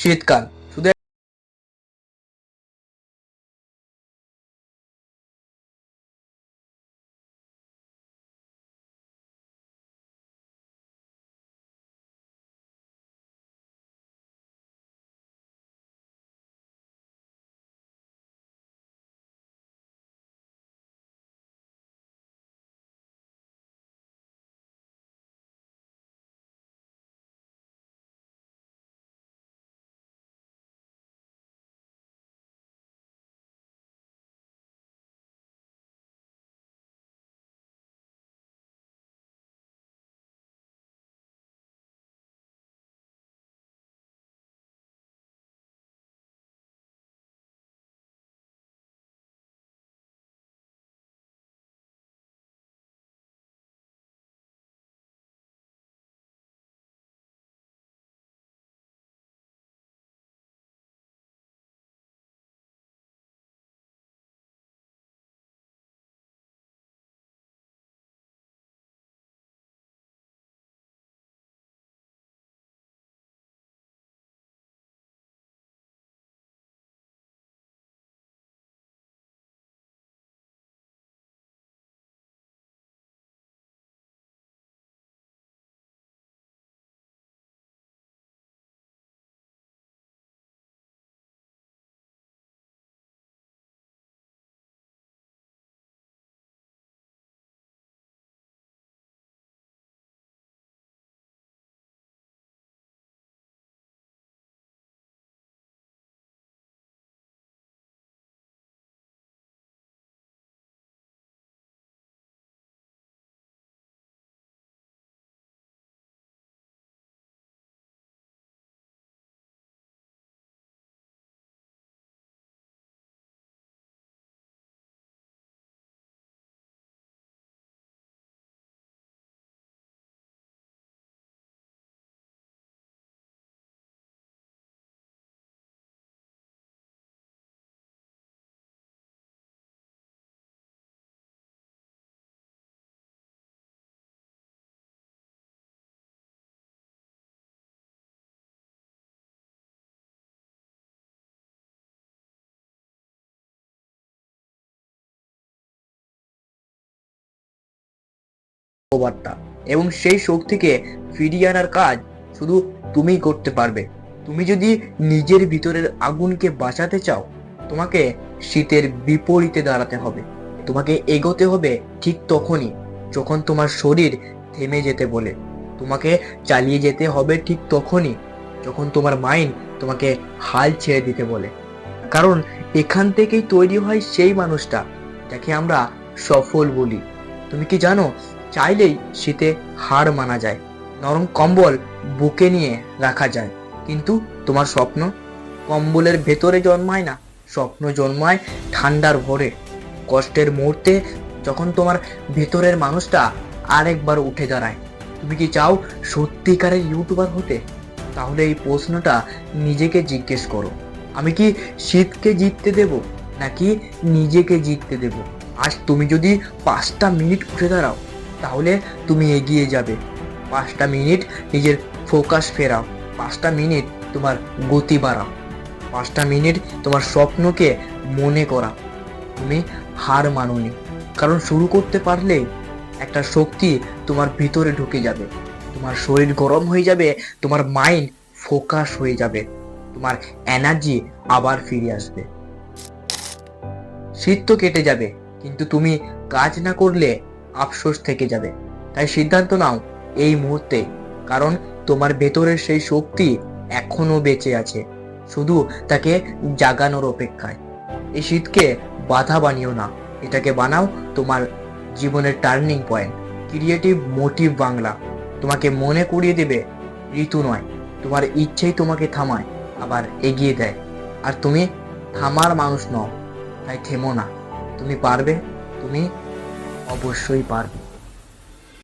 শীতকাল বার্তা। এবং সেই শক্তিকে ফিরিয়ে আনার কাজ শুধু তুমিই করতে পারবে। তুমি যদি নিজের ভিতরের আগুনকে বাঁচাতে চাও, তোমাকে শীতের বিপরীতে দাঁড়াতে হবে। তোমাকে এগোতে হবে ঠিক তখনই, যখন তোমার শরীর থেমে যেতে বলে। তোমাকে চালিয়ে যেতে হবে ঠিক তখনই, যখন তোমার মাইন্ড তোমাকে হাল ছেড়ে দিতে বলে। কারণ এখান থেকেই তৈরি হয় সেই মানুষটা, যাকে আমরা সফল বলি। তুমি কি জানো চাইলেই শীতে হার মানা যায়। নরম কম্বল বুকে নিয়ে রাখা যায়। কিন্তু তোমার স্বপ্ন? কম্বলের ভেতরে জন্মায় না, স্বপ্ন জন্মায় ঠান্ডার ভরে। কষ্টের মুহূর্তে যখন তোমার ভেতরের মানুষটা আরেকবার উঠে দাঁড়ায়। তুমি কি চাও সত্যিকারের ইউটিউবার হতে? তাহলে এই প্রশ্নটা নিজেকে জিজ্ঞেস করো। আমি কি শীতকে জিততে দেব, নাকি নিজেকে জিততে দেব? আজ তুমি যদি পাঁচটা মিনিট উঠে দাঁড়াও তাহলে তুমি এগিয়ে যাবে। পাঁচটা মিনিট নিজের ফোকাস ফেরাও। পাঁচটা মিনিট তোমার গতি বাড়াও। পাঁচটা মিনিট তোমার স্বপ্নকে মনে করা তুমি হার মানোনি। কারণ শুরু করতে পারলেই একটা শক্তি তোমার ভিতরে ঢুকে যাবে। তোমার শরীর গরম হয়ে যাবে, তোমার মাইন্ড ফোকাস হয়ে যাবে। তোমার এনার্জি আবার ফিরে আসবে। শীত তো কেটে যাবে, কিন্তু তুমি কাজ না করলে আফসোস থেকে যাবে। তাই সিদ্ধান্ত নাও এই মুহূর্তে, কারণ তোমার ভেতরের সেই শক্তি এখনও বেঁচে আছে। শুধু তাকে জাগানোর অপেক্ষায়। এই শীতকে বাধা বানিও না। এটাকে বানাও তোমার জীবনের turning point. Creative motive Bangla. তোমাকে মনে করিয়ে দেবে, ঋতু নয়, তোমার ইচ্ছেই তোমাকে থামায়, আবার এগিয়ে দেয়। আর তুমি থামার মানুষ নও, তাই থেমো না। তুমি পারবে, তুমি অবশ্যই পারবে